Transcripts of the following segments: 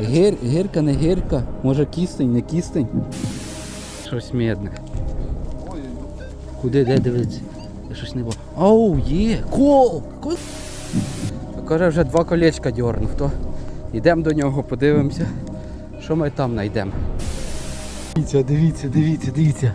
Гир, гирка, не гирка. Може кістень, не кістень. Щось медне. Куди, де дивитися? Я щось не бачу. Оу, є! Кол! Кол! Каже, вже два колечка дьорнув. То йдемо до нього, подивимося, що ми там знайдемо. Дивіться, дивіться, дивіться, дивіться.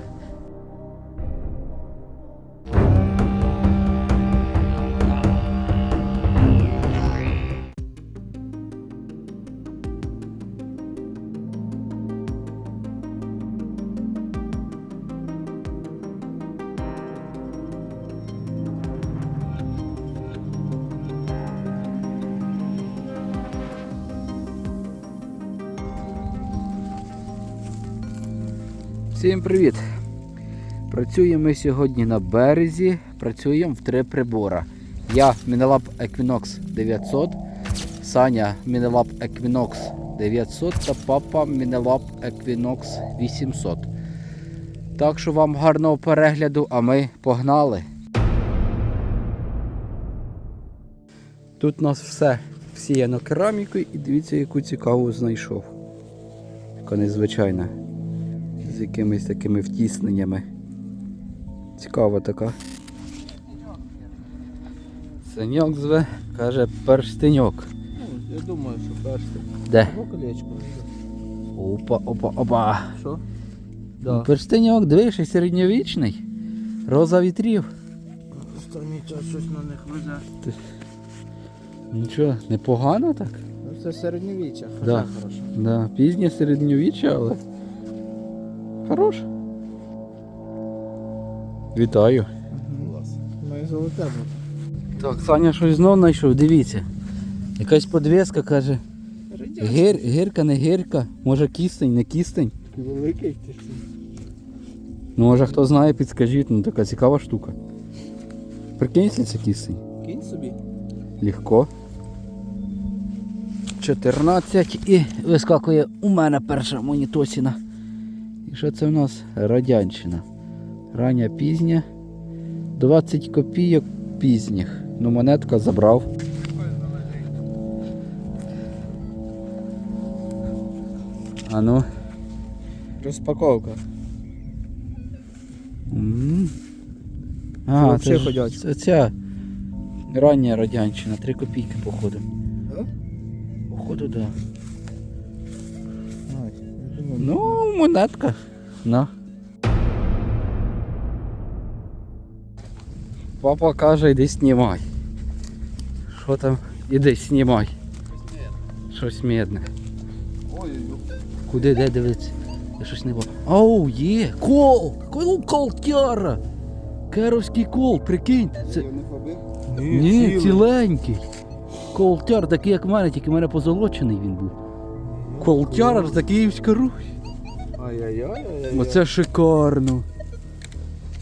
Всім привіт! Працюємо ми сьогодні на березі, працюємо в три прибора. Я Мінелаб Equinox 900, Саня Мінелаб Equinox 900 та папа Мінелаб Equinox 800. Так що вам гарного перегляду, а ми погнали. Тут у нас все всіяно керамікою і дивіться, яку цікаву знайшов. Яка незвичайна з якимись такими втісненнями. Цікава така. Саньок зве, каже перстеньок. Ну, я думаю, що перший. Де? Або колечко. Опа, опа, опа. Що? Да. Перстеньок, дивишся, середньовічний. Роза вітрів. Останній час щось на них везе. Нічого, непогано так. Ну, Це середньовіччя, Да. хорошо. Да, пізнє середньовіччя, але. Хорош. Вітаю. Золоте. Так, Саня щось знов знайшов, дивіться. Якась подвеска каже. Гир, гирка, не гирка. Може кістень, не кістень. Великий ж. Ну може хто знає, підскажіть, ну така цікава штука. Прикинь, якщо це кістень. Кінь собі. Легко. 14 і вискакує у мене перша монітосіна. І що це в нас? Радянщина. Рання пізня. 20 копійок пізніх. Ну монетка забрав. А ну. Розпаковка. А, це, ж- це ця рання радянщина, 3 копійки походу. Походу, так. Да. Ну, монетка. На. Папа каже, йди знімай. Що там? Іди знімай. Щось медне. Куди, де дивитися? Я щось не бачу. Оу, є! Кол! Кол колтяра! Керовський кол, прикиньте. Це... не? Ні, ціленький. Колтяр, такий як в мене, тільки в мене позолочений він був. Колтяр за Київська Русь. Ай-яй-яй. Оце шикарно.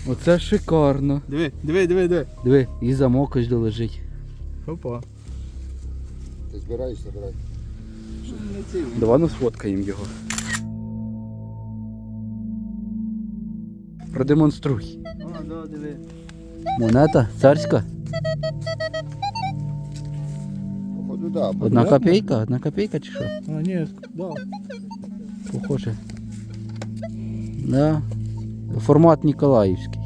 Оце шикарно. Диви, диви, диви, диви. Диви, і замок ось долежить. Опа. Ти збираєш, забирай. Давай ну сфоткаємо його. Продемонструй. А, да, диви. Монета царська. Походу, да. Одна копійка, одна копійка чи що? А, ні, да. Похоже. Да. Формат Ніколаївський.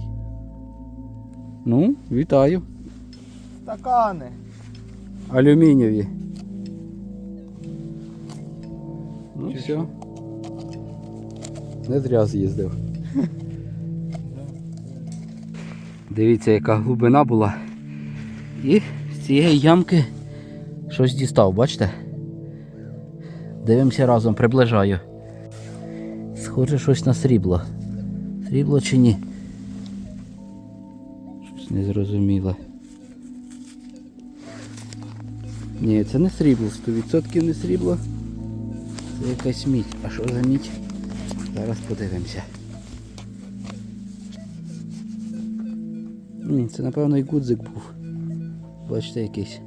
Ну, вітаю. Стакани. Алюмінієві. Ну Чи все. Не зря з'їздив. Дивіться, яка глибина була. І з цієї ямки щось дістав, бачите? Дивимося разом, приближаю. Схоже щось на срібло. Срібло чи ні? Щось незрозуміле. Ні, це не срібло, 100% не срібло. Це якась мідь. А що за мідь? Зараз подивимося. Це напевно і гудзик був. Бачите, якийсь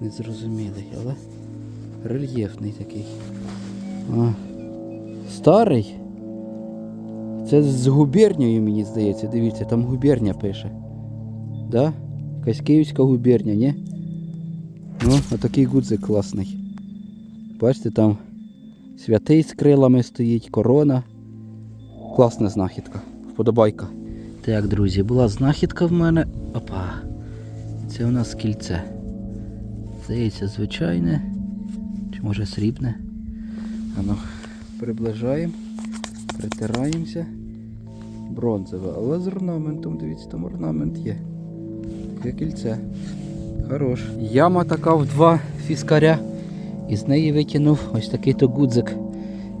незрозумілий, але рельєфний такий. А, старий. Це з губернією, мені здається, дивіться, там губерня пише. Да? Якась київська губерня, ні? Ну, отакий гудзик класний. Бачите, там Святий з крилами стоїть, корона. Класна знахідка. Вподобайка. Так, друзі, була знахідка в мене. Опа. Це у нас кільце. Здається, звичайне. Чи може срібне? Ану, приближаємо, притираємося. Бронзове, але з орнаментом, дивіться, там орнамент є. Таке кільце. Хорош. Яма така в два фіскаря. І з неї витягнув ось такий то гудзик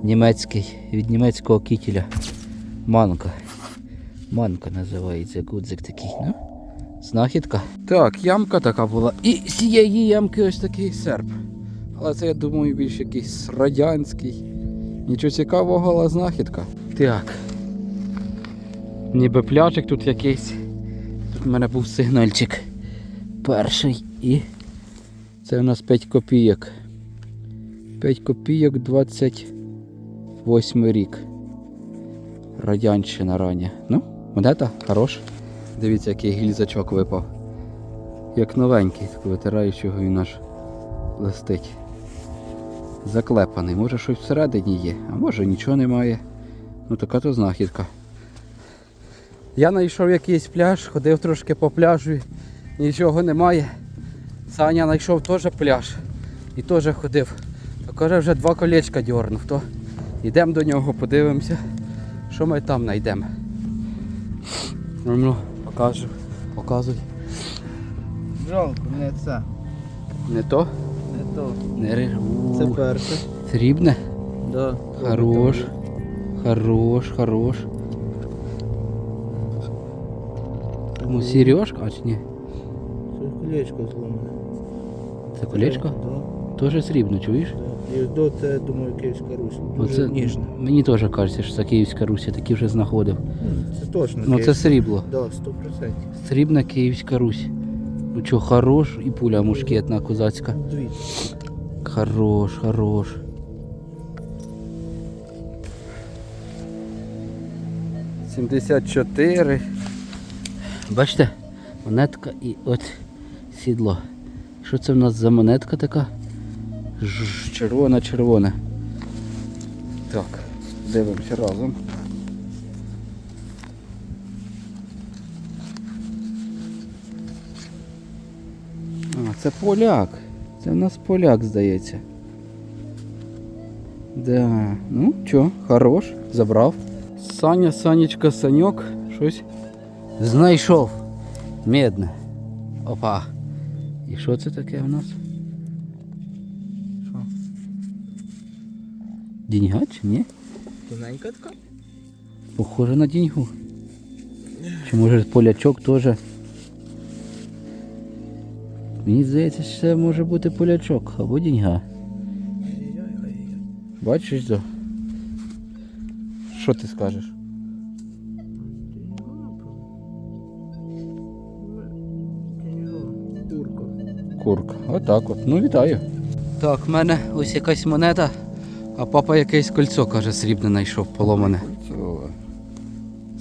німецький від німецького кітеля. Манка. Манка називається гудзик такий. Ну, знахідка. Так, ямка така була. І з цієї ямки ось такий серп. Але це, я думаю, більш якийсь радянський. Нічого цікавого, але знахідка. Так. Ніби пляжик тут якийсь. Тут в мене був сигнальчик. Перший і це у нас 5 копійок. 5 копійок 28 рік. Радянщина рання. Ну, монета хорош. Дивіться, який гільзачок випав. Як новенький, так витираючого він аж листить. Заклепаний. Може щось всередині є, а може нічого немає. Ну така то знахідка. Я знайшов якийсь пляж, ходив трошки по пляжу, нічого немає. Саня знайшов теж пляж і теж ходив. То каже, вже два колечка дьорнув. То йдемо до нього, подивимося, що ми там знайдемо. Ну, ну, покажу, показуй. Жалко, не це. Не то? То. Не ри- Це перше. Срібне? Да. Хорош. Хорош, хорош. Ну, сережка, а чи ні? Це колечко зломане. Це колечко? Да. Теж срібне, чуєш? да. І до це, думаю, Київська Русь. Дуже Оце, ніжне. мені теж кажеться, що це Київська Русь, я такі вже знаходив. Це точно Ну це Київська. срібло. Да, 100%. Срібна Київська Русь. Ну чо, хорош і пуля мушкетна козацька. Хорош, хорош. Сімдесят чотири. Бачите, монетка і от сідло. Що це в нас за монетка така? Ж- Червона, червона. Так, дивимося разом. це поляк. Це в нас поляк, здається. Да. Ну, чо, хорош, забрав. Саня, Санечка, Саньок, щось знайшов. Медне. Опа. І що це таке в нас? Що? Деньга чи ні? Тоненька така? Похоже на деньгу. Чи може полячок теж? Мені здається, що це може бути полячок або деньга. Бачиш то? Що ти скажеш? Курка. Курка. Отак от. Ну вітаю. Так, в мене ось якась монета, а папа якесь кольцо, каже, срібне знайшов, поломане.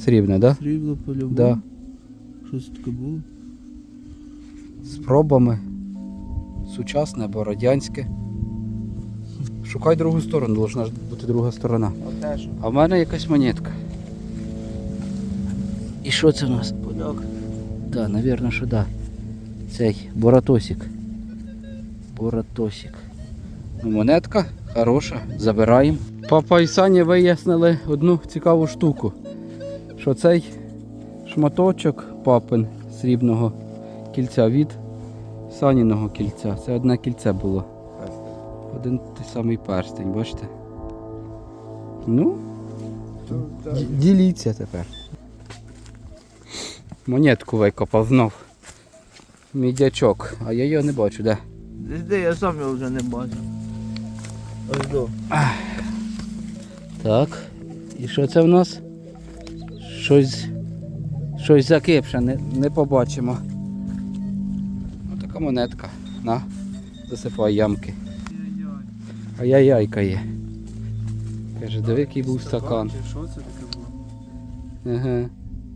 Срібне, да? Срібло по-любому. Да. Що це таке було? З пробами. Сучасне або радянське. Шукай другу сторону, должна ж бути друга сторона. А в мене якась монетка. І що це в нас? Поляк. Так, напевно, що да. Цей Боратосик. Боратосик. Ну, монетка хороша, забираємо. Папа і Саня вияснили одну цікаву штуку. Що цей шматочок папин срібного кільця від Саніного кільця. Це одне кільце було. Один той самий перстень, бачите? Ну, діліться тепер. Монетку викопав знов. Мідячок, а я його не бачу, де? Десь де я сам його вже не бачу. Ось до. Так. І що це в нас? Щось. Щось закипше, не, не побачимо. Така монетка. На, засипай ямки. А я яйка є. Каже, диви, який був стакан. Що це таке було? Ага,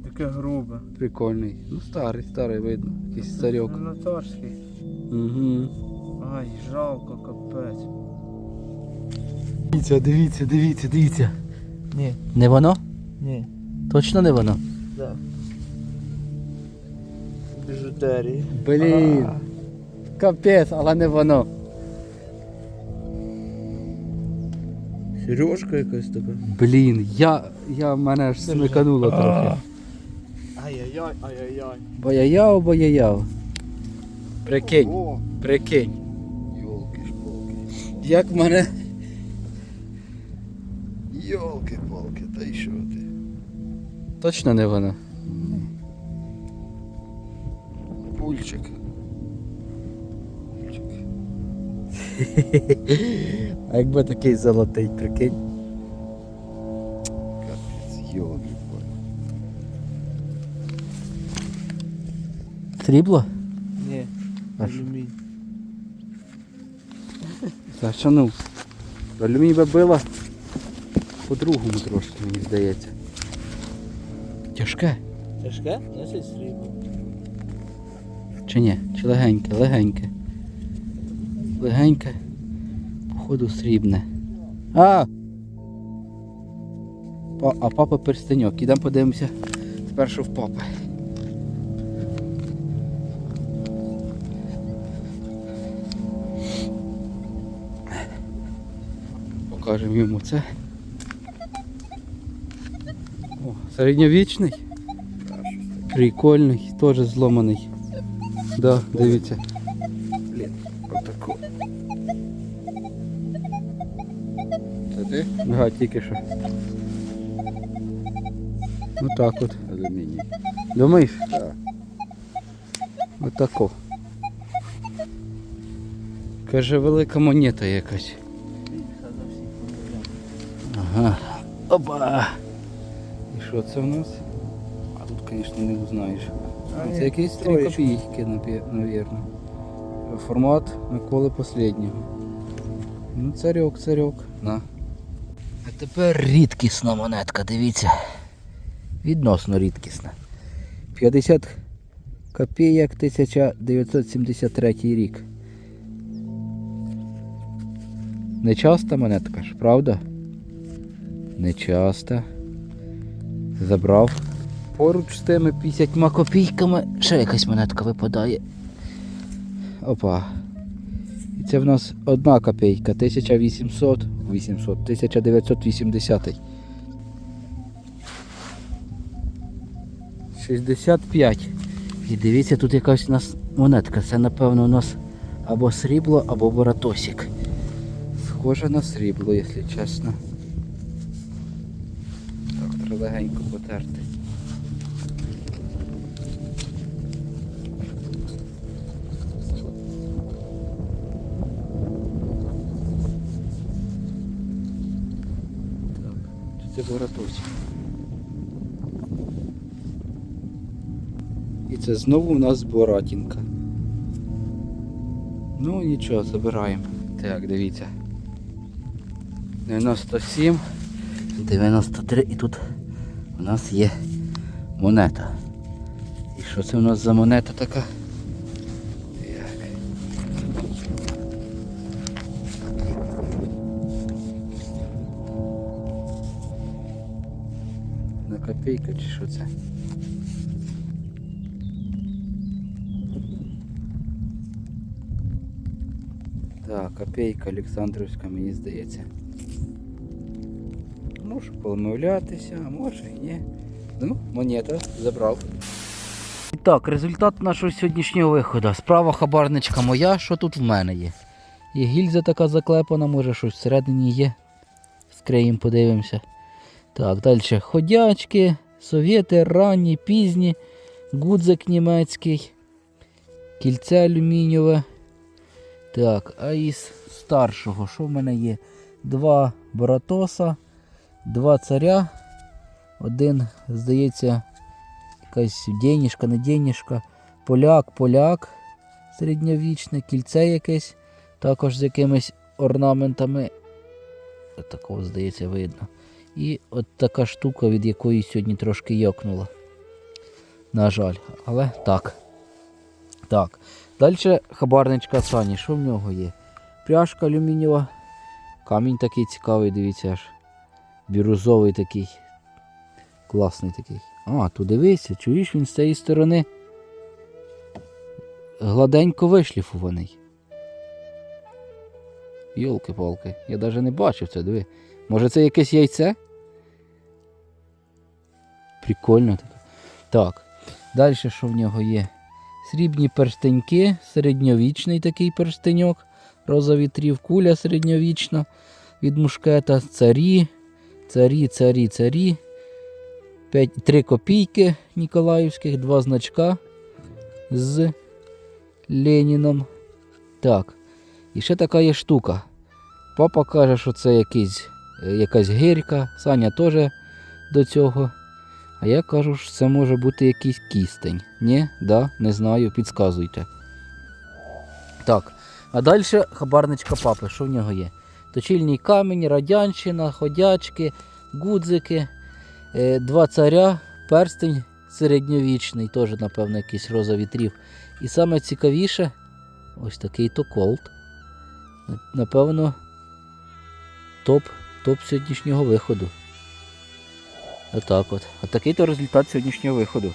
Таке грубе. прикольний. Ну старий, старий видно. Якийсь старьок. Натарський. Угу. Ай, жалко, капець. Дивіться, дивіться, дивіться, дивіться. Ні, Не воно? ні. Точно не воно? Да. Біжутерії. Блін. А, Капець, але не воно. Сережка якась така. Блін, я, я мене аж смикануло трохи. Ай-яй-яй, ай-яй-яй. Бояяв, бояяв. Прикинь, прикинь. йолки-шпалки. Як мене. Йолки-палки, та й що ти? Точно не воно. Пульчик. Пульчик. А якби такий золотий, прикинь. Капець, йолки-палки. Срібло? Ні, алюмінь. Та що ну? Алюміній би била по-другому трошки, мені здається. Тяжке? Тяжке? Значить срібло. Чи ні? Чи легеньке? Легеньке. Легеньке. Походу срібне. А! А папа перстеньок. Ідемо подивимося спершу в папи. Покажемо йому це. О, середньовічний. Прикольний, теж зломаний. Да, дивіться. Ага, тільки що. Ну так от. Алюміній. Думаєш? Так. Отако. Каже, велика монета якась. Ага. Опа. І що це в нас? А тут, звісно, не узнаєш. А, Це якісь три копійки, напевно. Формат Миколи Последнього. Ну, царьок, царьок. На. Тепер рідкісна монетка, дивіться. Відносно рідкісна. 50 копійок 1973 рік. Нечаста монетка ж, правда? Нечаста. Забрав. Поруч з тими 50 копійками ще якась монетка випадає. Опа. І це в нас одна копійка, 1800, 800, 1980. 65. І дивіться, тут якась у нас монетка. Це напевно у нас або срібло, або боратосик. Схоже на срібло, якщо чесно. Так, треба легенько потерти. Це? І це знову у нас Боратінка. Ну нічого, забираємо. Так, дивіться. 97, 93 і тут у нас є монета. І що це у нас за монета така? Копійка чи що це? Так, копійка Олександрівська, мені здається. Можу помилятися, а може і ні. Ну, монета забрав. Так, результат нашого сьогоднішнього виходу. Справа хабарничка моя, що тут в мене є. Є гільза така заклепана, може щось всередині є. Скриємо, подивимося. Так, далі ходячки, совєти, ранні, пізні, гудзик німецький, кільце алюмінієве. Так, а із старшого, що в мене є? Два Боратоса, два царя, один, здається, якась денішка, не денішка, поляк, поляк середньовічне, кільце якесь, також з якимись орнаментами. Такого, здається, видно. І от така штука, від якої сьогодні трошки йокнула. На жаль, але так. Так. Далі хабарничка Сані. Що в нього є? Пряжка алюмінієва Камінь такий цікавий, дивіться аж. Бірузовий такий. Класний такий. А, тут дивися, чуєш він з цієї сторони. Гладенько вишліфуваний. Йолки-палки, я навіть не бачив це, диви. Може це якесь яйце? Прикольно таке. Так. Далі що в нього є? Срібні перстеньки, середньовічний такий перстеньок, роза вітрів, куля середньовічна від мушкета, царі, царі, царі, царі. 5, 3 копійки Ніколаївських, два значка з Леніном. Так. І ще така є штука. Папа каже, що це якийсь, е, якась гирька, Саня теж до цього. А я кажу, що це може бути якийсь кістень. Ні, да, не знаю, підказуйте. Так, а далі хабарничка папи, що в нього є? Точильний камінь, радянщина, ходячки, гудзики, е, два царя, перстень середньовічний, теж, напевно, якийсь роза вітрів. І саме цікавіше, ось такий то колт. Напевно, топ, топ сьогоднішнього виходу. Отак от. А такий то результат сьогоднішнього виходу.